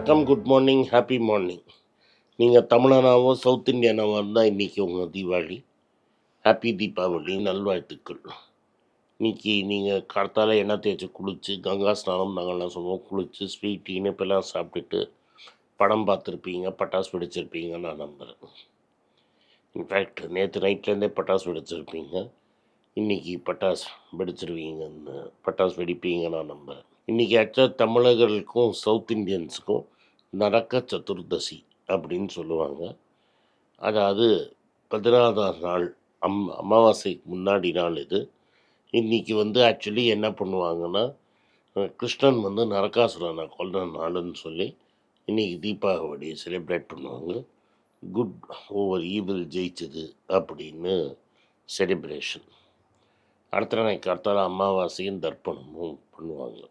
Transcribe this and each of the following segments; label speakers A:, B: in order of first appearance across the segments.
A: வணக்கம் good morning happy morning நீங்கள் தமிழனாவோ south இந்தியனாவோ இருந்தால் இன்றைக்கி உங்கள் தீபாவளி. ஹாப்பி தீபாவளி நல்வாழ்த்துக்கள். இன்னைக்கு நீங்கள் கார்த்தால எண்ணெய் தேய்ச்சி குளித்து கங்கா ஸ்நானம் நாங்கள்லாம் சொல்லுவோம். குளித்து ஸ்வீட் இனிப்பெல்லாம் சாப்பிட்டுட்டு படம் பார்த்துருப்பீங்க பட்டாசு வெடிச்சிருப்பீங்க நான் நம்புகிறேன் இன்ஃபேக்ட் நேற்று நைட்லேருந்தே பட்டாசு வெடிச்சிருப்பீங்க. இன்றைக்கி பட்டாசு வெடிச்சிருவீங்கன்னு பட்டாசு வெடிப்பீங்க நான் நம்புகிறேன் இன்றைக்கி ஆக்சுவலாக தமிழர்களுக்கும் சவுத் இந்தியன்ஸுக்கும் நரக்க சதுர்தசி அப்படின்னு சொல்லுவாங்க. அதாவது பதினாறாம் நாள் அம் அமாவாசைக்கு முன்னாடி நாள் இது. இன்றைக்கி வந்து ஆக்சுவலி என்ன பண்ணுவாங்கன்னா கிருஷ்ணன் வந்து நரகாசுரனை கொல்ற நாளுன்னு சொல்லி இன்றைக்கி தீபாவளி செலிப்ரேட் பண்ணுவாங்க. குட் ஓவர் ஈவில் ஜெயிச்சது அப்படின்னு செலிப்ரேஷன் அடுத்த நாள் அடுத்தால அமாவாசையும் தர்ப்பணமும் பண்ணுவாங்க.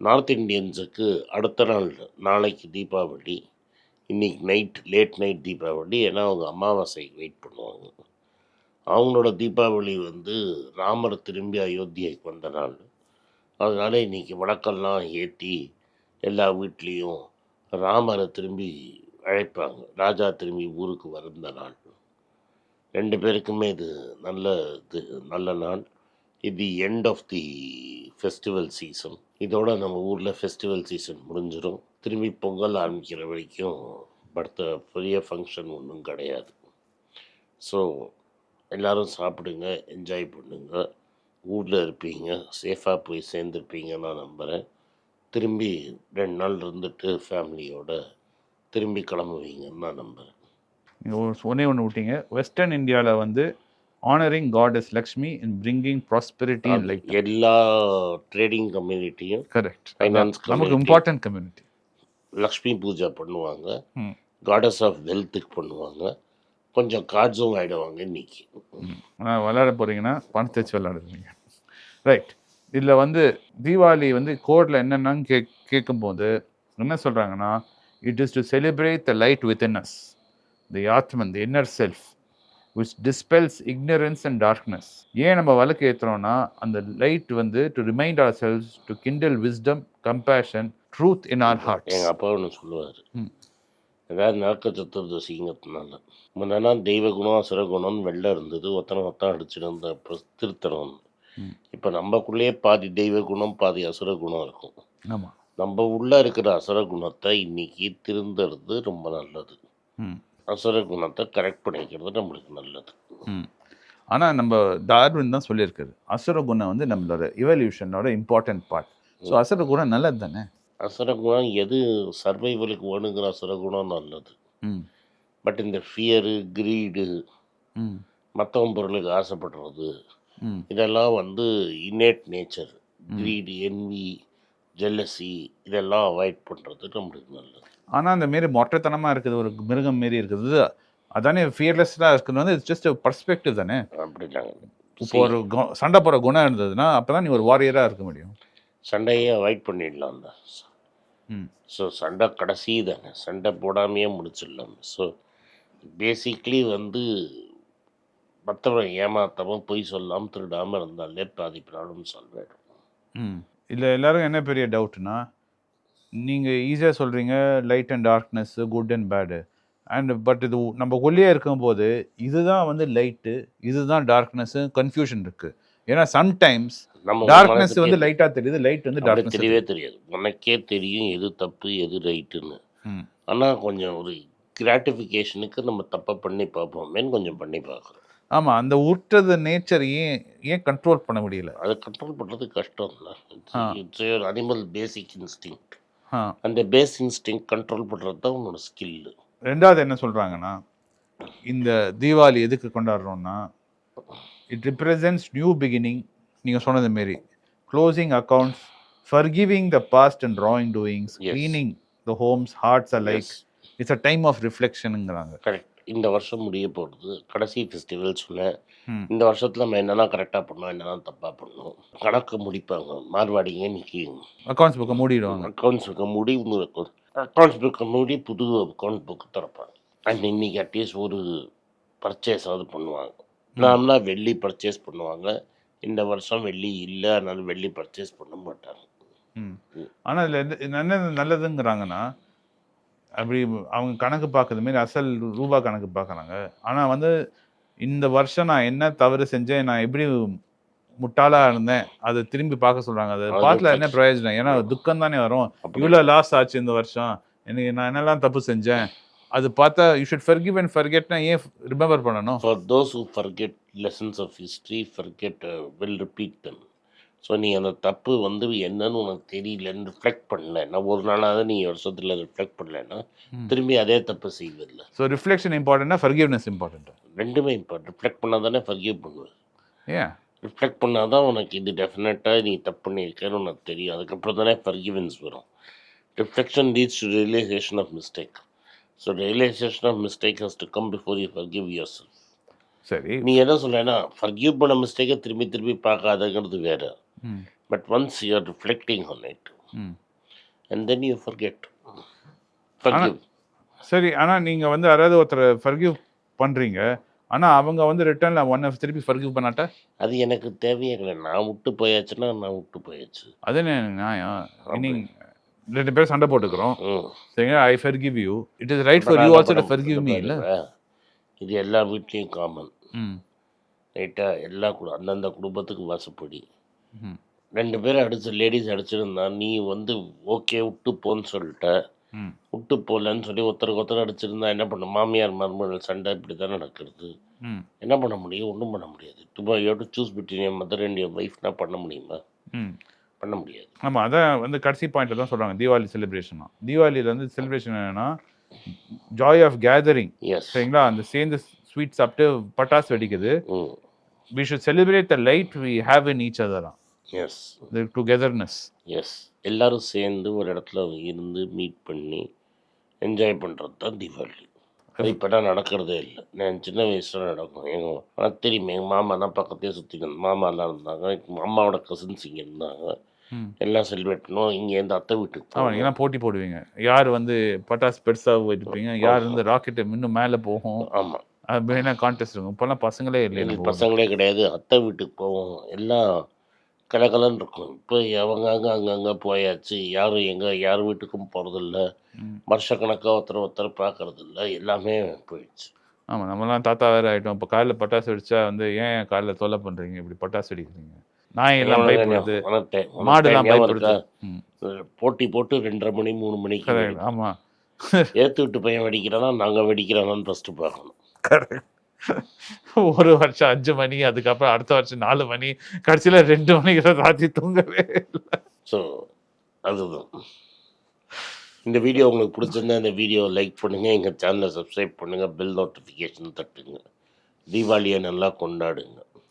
A: நார்த் இண்டியன்ஸுக்கு அடுத்த நாள் நாளைக்கு தீபாவளி. இன்னைக்கு நைட் லேட் நைட் தீபாவளி. ஏன்னா அவங்க அமாவாசைக்கு வெயிட் பண்ணுவாங்க. அவங்களோட தீபாவளி வந்து ராமர் திரும்பி அயோத்தியைக்கு வந்த நாள். அதனால் இன்னைக்கு வழக்கெல்லாம் ஏற்றி எல்லா வீட்லேயும் ராமரை திரும்பி அழைப்பாங்க. ராஜா திரும்பி ஊருக்கு வருந்த நாள். ரெண்டு பேருக்குமே இது நல்ல இது நல்ல நாள். இது end of the festival season இதோட நம்ம ஊரில் ஃபெஸ்டிவல் சீசன் முடிஞ்சிடும் திரும்பி பொங்கல் ஆரம்பிக்கிற வரைக்கும் அடுத்த பெரிய ஃபங்க்ஷன் ஒன்றும் கிடையாது. ஸோ எல்லோரும் சாப்பிடுங்க என்ஜாய் பண்ணுங்க. ஊரில் இருப்பீங்க சேஃபாக போய் சேர்ந்துருப்பீங்க நான் நம்புகிறேன் திரும்பி ரெண்டு நாள் இருந்துட்டு ஃபேமிலியோட திரும்பி கிளம்புவீங்கன்னு நான் நம்புகிறேன்
B: நீங்கள் ஒன்றே ஒன்று விட்டீங்க. வெஸ்டர்ன் இந்தியாவில் வந்து honouring goddess Lakshmi in bringing prosperity and like
A: எல்லா ட்ரேடிங் கம்யூனிட்டியும்
B: கரெக்ட்
A: Finance
B: நமக்கு. இம்பார்ட்டன்ட் கம்யூனிட்டி
A: லக்ஷ்மி பூஜை பண்ணுவாங்க. காடஸ் ஆஃப் வெல்த்துக்கு பண்ணுவாங்க. கொஞ்சம் கார்ட்ஸும் ஆகிடுவாங்க இன்னைக்கு.
B: ஆனால் விளையாட போகிறீங்கன்னா பணத்தை வச்சு விளையாடுறீங்க ரைட் இதில் வந்து தீபாவளி வந்து கோடில் என்னென்னு கே கேட்கும்போது என்ன சொல்கிறாங்கன்னா it is to celebrate the light within us the Atman the inner self which dispels ignorance and darkness. ஏன் நம்ம வழக்கு ஏற்றுறோம்னா அந்த லைட் வந்து to remind ourselves to kindle wisdom compassion truth in our heart
A: எங்கள் அப்பா ஒன்று சொல்லுவார். ஏதாவது நரக்க சத்துர்தசிங்கிறதுனால முன்னெல்லாம் தெய்வ குணம் அசுரகுணம்னு வெள்ளை இருந்தது. ஒத்தனை ஒத்தனை அடிச்சுட்டு இருந்த அப்புறம் திருத்தணும்
B: ம்.
A: இப்போ நம்மக்குள்ளேயே பாதி தெய்வ குணம் பாதி அசுர குணம் இருக்கும்.
B: ஆமாம்
A: நம்ம உள்ளே இருக்கிற அசுர குணத்தை இன்னைக்கு திருந்துறது ரொம்ப நல்லது. அசுர குணத்தை கரெக்ட் பண்ணிக்கிறது நம்மளுக்கு நல்லது.
B: ஆனால் நம்ம டார்வின் தான் சொல்லியிருக்காரு. அசுர குணம் வந்து நம்மளோட இவல்யூஷனோட இம்பார்ட்டன்ட் பார்ட் ஸோ அசுர குணம் நல்லது தானே?
A: அசுர குணம் எது சர்வைவலுக்கு வேணுங்கிற அசுர குணம் நல்லது. பட் இந்த ஃபியரு கிரீடு மற்றவன் பொருளுக்கு ஆசைப்படுறது இதெல்லாம் வந்து innate nature greed envy jealousy இதெல்லாம் அவாய்ட் பண்ணுறது நம்மளுக்கு நல்லது.
B: ஆனால் அந்த மாரி மொட்டைத்தனமாக இருக்குது ஒரு மிருகம் மாரி இருக்குது. அதானே ஃபியர்லெஸ்ஸாக இருக்கிறது வந்து இட்ஸ் ஜஸ்ட் பர்ஸ்பெக்டிவ் தானே?
A: அப்படின்னாங்க
B: இப்போ ஒரு சண்டை போகிற குணம் இருந்ததுன்னா அப்போ தான் நீ ஒரு வாரியராக இருக்க முடியும்.
A: சண்டையே அவாய்ட் பண்ணிடலாம் தான்
B: ம்.
A: ஸோ சண்டை கடைசி தானே. சண்டை போடாமையே முடிச்சிடலாம். ஸோ பேசிக்லி வந்து மற்றவன் ஏமாத்தாமல் பொய் சொல்லாமல் திருடாமல் இருந்தாலே பாதி ப்ராப்ளம் சால்வ் ஆகிடும்
B: இதில் எல்லாரும் என்ன பெரிய டவுட்னா நீங்கள் ஈஸியாக சொல்கிறீங்க light and darkness good and bad and but இது நம்ம உள்ளே இருக்கும்போது இதுதான் வந்து லைட்டு இதுதான் டார்க்னஸ் கன்ஃபியூஷன் இருக்குது ஏன்னா சம்டைம்ஸ்
A: நம்ம
B: டார்க்னஸ் வந்து லைட்டாக தெரியுது லைட் வந்து டார்க்னஸ்
A: தெரியவே தெரியாது. உனக்கே தெரியும் எது தப்பு எது ரைட்டுன்னு ஆனால் கொஞ்சம் ஒரு கிராட்டிஃபிகேஷனுக்கு நம்ம தப்பை பண்ணி பார்ப்போமேன்னு கொஞ்சம் பண்ணி பார்க்குறோம்.
B: ஆமாம் அந்த உற்றது நேச்சர் ஏன் ஏன் கண்ட்ரோல் பண்ண முடியல?
A: அதை கண்ட்ரோல் பண்ணுறது கஷ்டம் இல்லை
B: ஆ.
A: இட்ஸ் அனிமல் பேசிக் இன்ஸ்டிங் அந்த பேஸ் இன்ஸ்டிங் கண்ட்ரோல் பண்ணுறது தான் உன்னோட ஸ்கில்லு
B: ரெண்டாவது என்ன சொல்கிறாங்கன்னா இந்த தீபாவளி எதுக்கு கொண்டாடுறோம்னா இட் ரிப்ரசன்ட்ஸ் நியூ பிகினிங் நீங்கள் சொன்னது மாரி closing accounts forgiving the past and wrongdoings. Cleaning the homes hearts a like it's a time of ரிஃப்ளெக்ஷனுங்கிறாங்க
A: correct இந்த வருஷம் முடிய போகிறது கடைசி ஃபெஸ்டிவல் சொன்னேன். இந்த வருஷத்தில் நம்ம என்னெல்லாம் கரெக்டாக பண்ணோம் என்னெல்லாம் தப்பாக பண்ணோம் கணக்கு முடிப்பாங்க. மார்வாடிங்க இன்னைக்கு
B: அக்கௌண்ட்ஸ் புக்கை மூடிடுவாங்க.
A: அக்கௌண்ட்ஸ் புக்கை மூடி அக்கௌண்ட்ஸ் புக்கை மூடி புது அக்கௌண்ட் புக் திறப்பாங்க. அண்ட் இன்னைக்கு அட்லீஸ்ட் ஒரு பர்ச்சேஸாவது பண்ணுவாங்க. நாம்னா வெள்ளி பர்ச்சேஸ் பண்ணுவாங்க. இந்த வருஷம் வெள்ளி இல்லை அதனால வெள்ளி பர்ச்சேஸ் பண்ண மாட்டாங்க.
B: ஆனால் இதில் நல்லது நல்லதுங்கிறாங்கன்னா அப்படி அவங்க கணக்கு பார்க்குறது மாரி அசல் ரூபா கணக்கு பார்க்குறாங்க. ஆனால் வந்து இந்த வருஷம் நான் என்ன தவறு செஞ்சேன் நான் எப்படி முட்டாளா இருந்தேன் அதை திரும்பி பார்க்க சொல்றாங்க. அதை பார்த்துல என்ன. பிரயோஜனம்? ஏன்னா துக்கம் தானே வரும். இவ்வளோ லாஸ் ஆச்சு இந்த வருஷம். எனக்கு நான் என்னெல்லாம் தப்பு செஞ்சேன்? அது பார்த்தா யூ ஷுட் ஃபர்கிவ் அண்ட் ஃபர்கெட்னா ஏன் ரிமெம்பர் பண்ணணும்?
A: Those who forget lessons of history, forget, uh, will repeat them. So நீ அந்த தப்பு வந்து என்னன்னு உனக்கு தெரியலன்னு ரிஃப்ளெக்ட் பண்ணல. நான் ஒரு நாளாவது நீ வருஷத்தில் ரிஃப்ளெக்ட் பண்ணலைன்னா. திரும்பி அதே தப்பு செய்வதில்லை.
B: ஸோ ரிஃப்ளெக்ஷன் இம்பார்ட்டன்ட்னா ஃபர்கிவ்னஸ் இம்பார்ட்டன்ட்
A: ரெண்டுமே இம்பார்ட் ரிஃப்ளெக்ட் பண்ணால் தானே ஃபர்கிவ் பண்ணுவேன்.
B: ஏன்
A: ரிஃப்ளெக்ட் பண்ணால் தான் உனக்கு இது டெஃபினட்டாக நீ தப்பு பண்ணியிருக்கேன்னு உனக்கு தெரியும். அதுக்கப்புறம் தானே ஃபர்கிவன்ஸ் வரும். Reflection leads to realisation of mistake so realisation of mistake has to come before you forgive yourself
B: சரி.
A: நீ என்ன சொல்றேன்னா ஃபர்கிவ் பண்ண மிஸ்டேக்கை திரும்பி திரும்பி பார்க்காதங்கிறது வேற.
B: ம்
A: but once you're reflecting on it
B: hmm
A: and then you forget forgive
B: சரி ஆனால் நீங்கள் வந்து யாராவது ஒருத்தரை ஃபர்கிவ் பண்ணுறீங்க ஆனால் அவங்க வந்து ரிட்டர்னில் ஒன்னை திருப்பி ஃபர்கிவ் பண்ணாட்டா?
A: அது எனக்கு தேவையே இல்லை நான் விட்டு போயாச்சுன்னா நான் விட்டு போயாச்சு.
B: அது நியாயம்? நீ ரெண்டு பேரும் சண்டை போட்டுக்கிறோம்.
A: ம்.
B: சரிங்க I forgive you it is right for you also to forgive me இல்லை?
A: இது எல்லா வீட்லேயும் காமன்
B: ம்.
A: ரைட்டா எல்லா குடு அந்தந்த குடும்பத்துக்கு வாசப்படி. ரெண்டு பேரும் அடிச்சு லேடிஸ் அடிச்சிருந்தா நீ வந்து ஓகே விட்டு போன்னு சொல்லிட்ட. விட்டு போகலன்னு சொல்லி ஒருத்தருக்கு ஒருத்தர் அடிச்சிருந்தா என்ன பண்ணும் மாமியார் மருமகள் சண்டை இப்படி தான் நடக்கிறது என்ன பண்ண முடியும்? ஒன்றும் பண்ண முடியாது. டுபா யூ டு சூஸ் பிட்வீன் என் மதர் அண்ட் என் ஒய்ஃப்னா பண்ண முடியுமா? பண்ண முடியாது.
B: ஆமாம் அதான் வந்து கடைசி பாயிண்ட்ல தான் சொல்கிறாங்க தீபாவளி செலிப்ரேஷன் தீபாவளியில் வந்து செலிப்ரேஷன் என்னன்னா ஜாய் ஆஃப் கேதரிங் சரிங்களா? அந்த சேர்ந்து ஸ்வீட் சாப்பிட்டு பட்டாசு வெடிக்குது. We should celebrate the light we have in each other
A: as
B: the togetherness
A: as எல்லாரும் சேர்ந்து ஒரு இடத்துல இருந்து மீட் பண்ணி என்ஜாய் பண்ணுறது தான் தீபாவளி. அது இப்போதான் நடக்கிறதே இல்லை. நான் சின்ன வயசில் நடக்கும். எங்கள் எனக்கு தெரியுமே எங்கள் மாமா தான் பக்கத்தையே சுற்றிக்கணும் மாமாலாம் இருந்தாங்க. எங்க அம்மாவோட கசின்ஸ் இங்கே இருந்தாங்க. எல்லாம் செலிப்ரேட் பண்ணுவோம். இங்கேருந்து அத்தை வீட்டுக்கு
B: ஆமாம். நீங்களாம் போட்டி போடுவீங்க. யார் வந்து பட்டாசு பெருசாக வெடிப்பீங்க? யார் வந்து ராக்கெட்டை இன்னும் மேலே போகும்?
A: ஆமாம்
B: அது மெயினாக கான்டெஸ்ட் இருக்கும். இப்போல்லாம் பசங்களே இல்லை.
A: பசங்களே கிடையாது. அத்தை வீட்டுக்கு போவோம். எல்லாம் கலகலன்னு இருக்கும். இப்போ அவங்க அங்கே அங்கங்கே போயாச்சு. யாரும் எங்கே யார் வீட்டுக்கும் போகிறதில்ல. வருஷக்கணக்காக ஒருத்தர் ஒருத்தர் பார்க்கறதில்ல. எல்லாமே போயிடுச்சு.
B: ஆமாம் நம்மலாம் தாத்தா வேற ஆகிட்டோம் இப்போ காலையில் பட்டாசு வெடிச்சா வந்து ஏன் காலையில் தொல்லை பண்ணுறீங்க இப்படி பட்டாசு வெடிக்கிறீங்க? நாய் எல்லாம் பயப்படுது மாடுலாம் பயப்படுது
A: போட்டி போட்டு ரெண்டரை மணி மூணு மணிக்கு
B: ஆமாம்
A: ஏற்று விட்டு பையன் வெடிக்கிறானா? நாங்கள் வெடிக்கிறானான்னு ஃபஸ்ட்டு பார்க்கணும்.
B: கரெக்ட் ஒரு வருஷம் அஞ்சு மணி அதுக்கப்புறம் அடுத்த வருஷம் நாலு மணி கடைசியில் ரெண்டு மணிக்கு ராத்திரி தூங்கவே இல்லை.
A: ஸோ அதுதான். இந்த வீடியோ உங்களுக்கு பிடிச்சிருந்தா இந்த வீடியோவை லைக் பண்ணுங்கள் எங்கள் சேனலை சப்ஸ்கிரைப் பண்ணுங்கள் பெல் நோட்டிஃபிகேஷன் தட்டுங்க. தீபாவளியை நல்லா கொண்டாடுங்க.